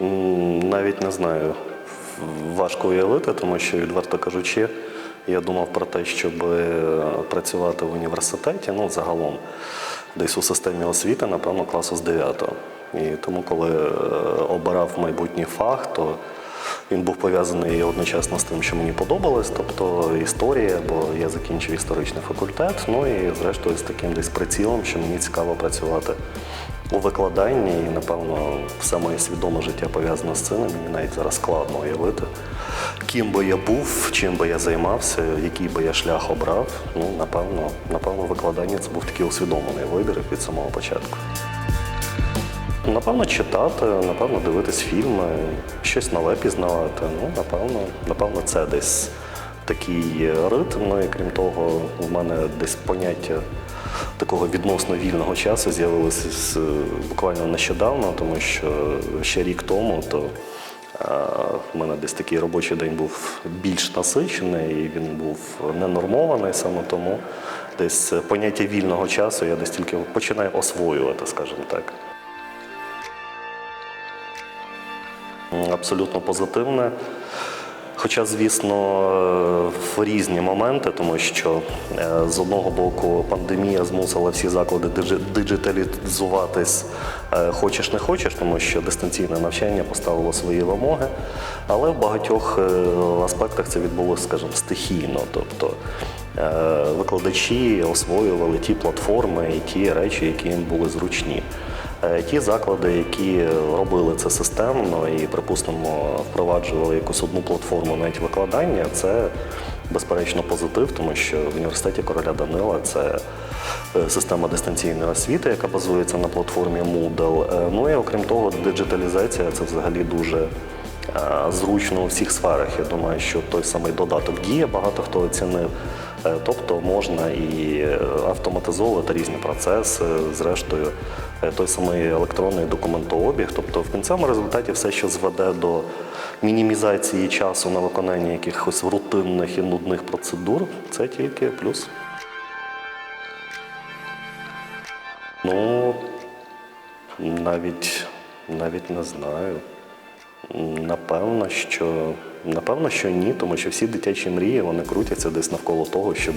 Навіть не знаю. Важко уявити, тому що, відверто кажучи, я думав про те, щоб е, працювати в університеті, ну, загалом, десь у системі освіти, напевно, класу з 9. І тому, коли е, обирав майбутній фах, то він був пов'язаний одночасно з тим, що мені подобалось, тобто історія, бо я закінчив історичний факультет, ну і зрештою з таким десь прицілом, що мені цікаво працювати у викладанні, і напевно все моє свідоме життя пов'язане з цим. Мені навіть зараз складно уявити, ким би я був, чим би я займався, який би я шлях обрав. Ну, напевно, напевно, викладання це був такий усвідомлений вибір від самого початку. Напевно, читати, напевно, дивитись фільми, щось нове пізнавати. Ну, напевно, напевно, це десь такий ритм. Ну і крім того, в мене десь поняття такого відносно вільного часу з'явилося з- буквально нещодавно, тому що ще рік тому то е, в мене десь такий робочий день був більш насичений, і він був ненормований саме тому. Десь поняття вільного часу я десь тільки починаю освоювати, скажімо так. Абсолютно позитивне. Хоча, звісно, в різні моменти, тому що е, з одного боку пандемія змусила всі заклади диджиталізуватись е, хочеш не хочеш, тому що дистанційне навчання поставило свої вимоги, але в багатьох е, аспектах це відбулося, скажімо, стихійно. Тобто викладачі освоювали ті платформи і ті речі, які їм були зручні. Е, Ті заклади, які робили це системно і, припустимо, впроваджували якусь одну платформу навіть викладання, це безперечно позитив, тому що в університеті короля Данила це е, система дистанційної освіти, яка базується на платформі Moodle. Е, Ну і окрім того, диджиталізація це взагалі дуже зручно у всіх сферах. Я думаю, що той самий додаток дія багато хто оцінив. Тобто можна і автоматизовувати різні процеси, зрештою, той самий електронний документообіг. Тобто, в кінцевому результаті все, що зведе до мінімізації часу на виконання якихось рутинних і нудних процедур, це тільки плюс. Ну, навіть, навіть не знаю. Напевно, що напевно, що ні, тому що всі дитячі мрії вони крутяться десь навколо того, щоб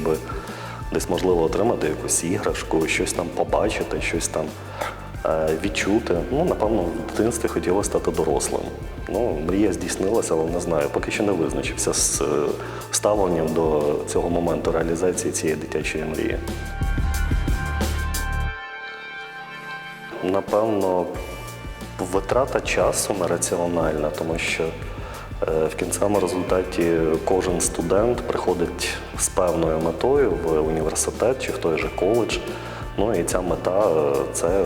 десь можливо отримати якусь іграшку, щось там побачити, щось там е, відчути. Ну, напевно, в дитинстві хотілося стати дорослим. Ну, мрія здійснилася, але не знаю, поки що не визначився з е, ставленням до цього моменту реалізації цієї дитячої мрії. Напевно, витрата часу нераціональна, тому що в кінцевому результаті кожен студент приходить з певною метою в університет чи в той же коледж. Ну і ця мета е, це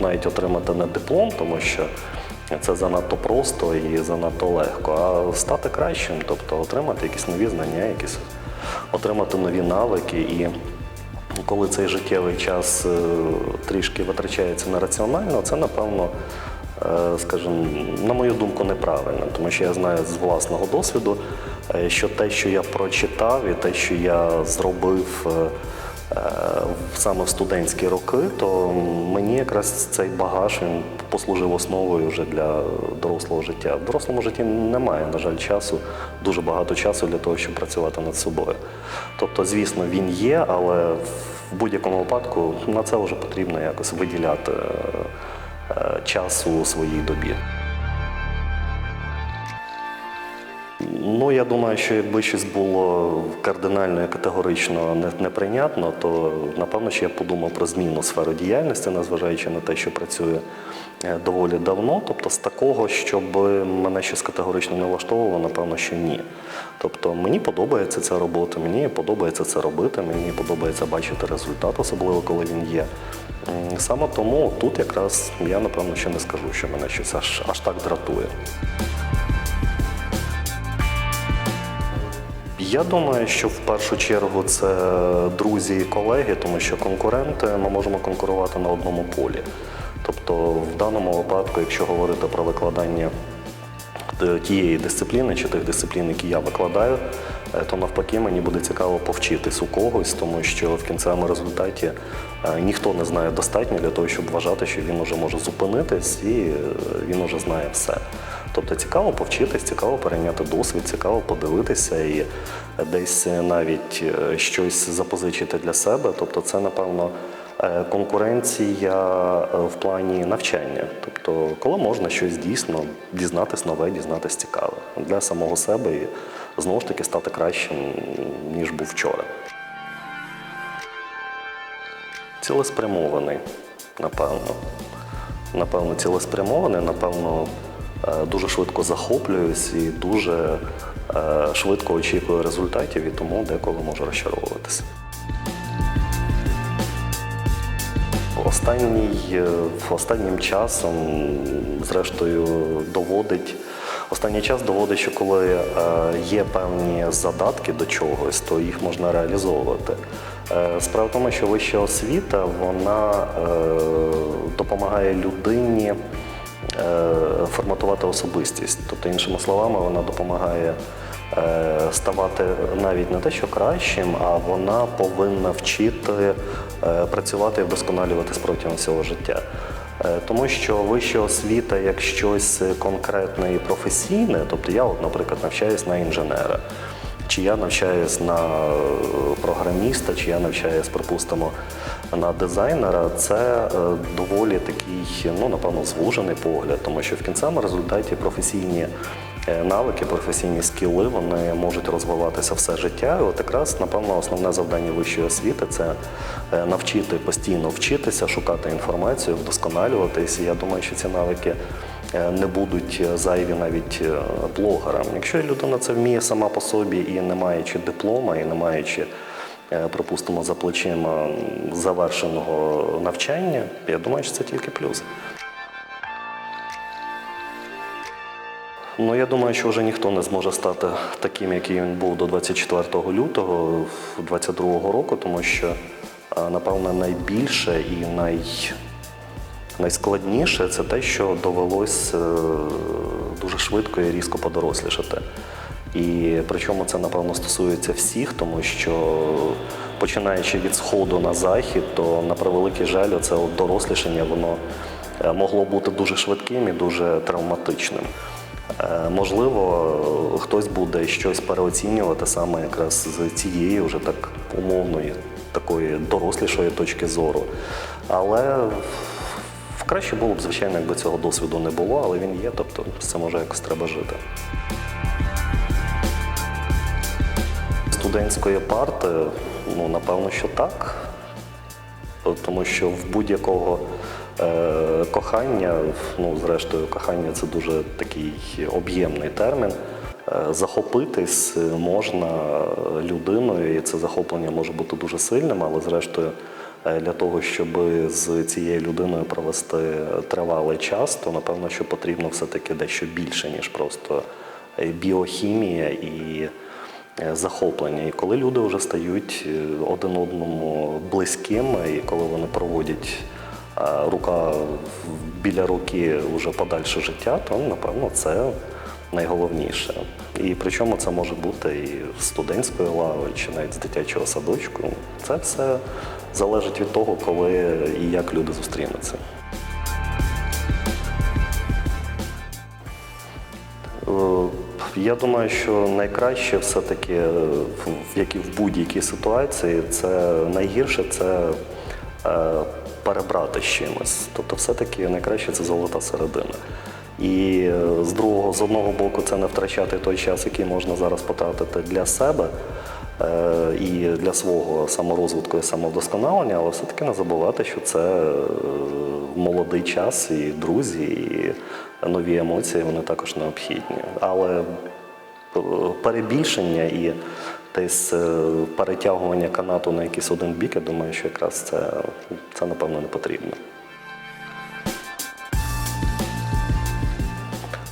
навіть отримати не диплом, тому що це занадто просто і занадто легко, а стати кращим, тобто отримати якісь нові знання, якісь отримати нові навики і коли цей життєвий час е, трішки витрачається нераціонально, це напевно, е, скажімо, на мою думку, неправильно, тому що я знаю з власного досвіду, е, що те, що я прочитав, і те, що я зробив. е, е, Саме в студентські роки, то мені якраз цей багаж він послужив основою вже для дорослого життя. В дорослому житті немає, на жаль, часу, дуже багато часу для того, щоб працювати над собою. Тобто, звісно, він є, але в будь-якому випадку на це вже потрібно якось виділяти е, е, у своїй добі. Ну, я думаю, що якби щось було кардинально і категорично неприйнятно, то напевно що я подумав про зміну сфери діяльності, незважаючи на те, що працює е, доволі давно. Тобто, з такого, щоб мене щось категорично не влаштовувало, напевно, що ні. Тобто мені подобається ця робота, мені подобається це робити, мені подобається бачити результат, особливо коли він є. Саме тому тут якраз я напевно ще не скажу, що мене щось аж, аж так дратує. Я думаю, що в першу чергу це друзі і колеги, тому що конкуренти ми можемо конкурувати на одному полі. Тобто, в даному випадку, якщо говорити про викладання тієї дисципліни чи тих дисциплін, які я викладаю, е, то навпаки мені буде цікаво повчитись у когось, тому що в кінцевому результаті е, ніхто не знає достатньо для того, щоб вважати, що він уже може зупинитись і е, він уже знає все. Тобто цікаво повчитись, цікаво перейняти досвід, цікаво подивитися і десь навіть е, щось запозичити для себе. Тобто, це напевно е, конкуренція е, в плані навчання. Тобто, коли можна щось дійсно дізнатись нове, дізнатись цікаве для самого себе і знову ж таки стати кращим ніж був вчора. Цілеспрямований, напевно. Напевно, цілеспрямований, напевно, е, дуже швидко захоплююсь і дуже е, швидко очікую результатів і тому деколи можу розчаровуватися. Останній, е, останнім часом, зрештою, доводить. Останній час доводить, що коли е, є певні задатки до чогось, то їх можна реалізовувати. Е, Справа в тому, що вища освіта вона допомагає людині форматувати особистість. Тобто, іншими словами, вона допомагає ставати навіть не те, що кращим, а вона повинна вчити е, працювати і вдосконалюватись протягом всього життя. Е, Тому що вища освіта як щось конкретне і професійне, тобто я, от, наприклад, навчаюсь на інженера, чи я навчаюсь на е, програміста, чи я навчаюсь, припустимо, на дизайнера, це е, доволі такий, ну напевно, звужений погляд, тому що в кінцевому результаті професійні е, навики, професійні скіли вони можуть розвиватися все життя. І от якраз, напевно, основне завдання вищої освіти це е, навчити постійно вчитися, шукати інформацію, вдосконалюватись. Я думаю, що ці навики е, не будуть зайві навіть е, блогерам. Якщо людина це вміє сама по собі і не маючи диплома, і не маючи, е, припустимо, за плечима завершеного навчання, я думаю, що це тільки плюс. Ну, я думаю, що вже ніхто не зможе стати таким, який він був до 24 лютого 2022 року, тому що, е, напевно, найбільше і най, найскладніше це те, що довелось е, дуже швидко і різко подорослішати. І причому це, напевно, стосується всіх, тому що починаючи від сходу на захід, то на превеликий жаль, це от дорослішання воно е, могло бути дуже швидким і дуже травматичним. Е, Можливо, хтось буде щось переоцінювати саме якраз з цієї вже так умовної, такої дорослішої точки зору. Але краще було б, звичайно, якби цього досвіду не було, але він є, тобто цим може якось треба жити. Студентської парти, ну напевно, що так. Тому що в будь-якого кохання, ну зрештою, кохання це дуже такий об'ємний термін. Е, захопитись можна людиною, і це захоплення може бути дуже сильним, але зрештою, е, для того, щоб з цією людиною провести тривалий час, то напевно, що потрібно все-таки дещо більше, ніж просто е, біохімія і е, захоплення. І коли люди вже стають е, один одному близькими, і коли вони проводять е, рука біля руки вже подальше життя, то напевно це найголовніше. І причому це може бути і з студентської лави, чи навіть з дитячого садочку. Це все залежить від того, коли і як люди зустрінуться. Е, Я думаю, що найкраще все-таки, е, як і в будь-якій ситуації, це найгірше це е, перебрати з чимось. Тобто, все-таки найкраще це золота середина. І е, з другого, з одного боку, це не втрачати той час, який можна зараз потратити для себе е, і для свого саморозвитку і самовдосконалення, але все-таки не забувати, що це е, молодий час, і друзі, і нові емоції вони також необхідні. Але перебільшення і десь перетягування канату на якийсь один бік, я думаю, що якраз це, це напевно не потрібно.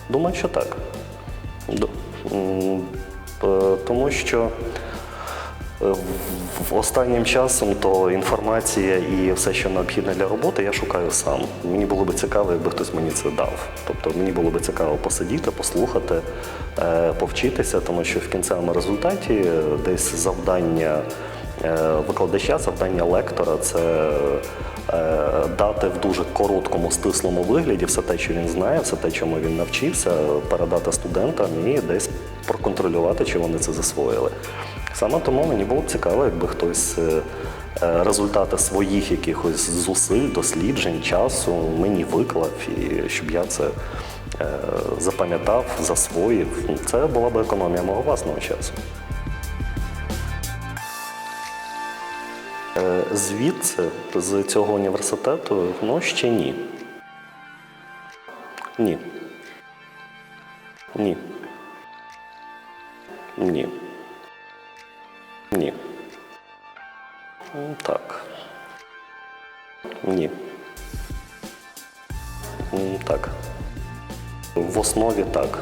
Думаю, що так. Тому що Останнім часом то інформація і все, що необхідне для роботи, я шукаю сам. Мені було би цікаво, якби хтось мені це дав. Тобто мені було би цікаво посидіти, послухати, е, повчитися, тому що в кінцевому результаті е, десь завдання е, викладача, завдання лектора це е, дати в дуже короткому, стислому вигляді все те, що він знає, все те, чому він навчився, передати студентам і десь проконтролювати, чи вони це засвоїли. Саме тому мені було б цікаво, якби хтось е, е, результати своїх якихось зусиль, досліджень, часу мені виклав, і щоб я це е, запам'ятав, засвоїв. Це була б економія мого власного часу. Звідси, з цього університету, ну ще ні. Ні. Ні. Ні. Ні. Так. Ні. Так. В основі так.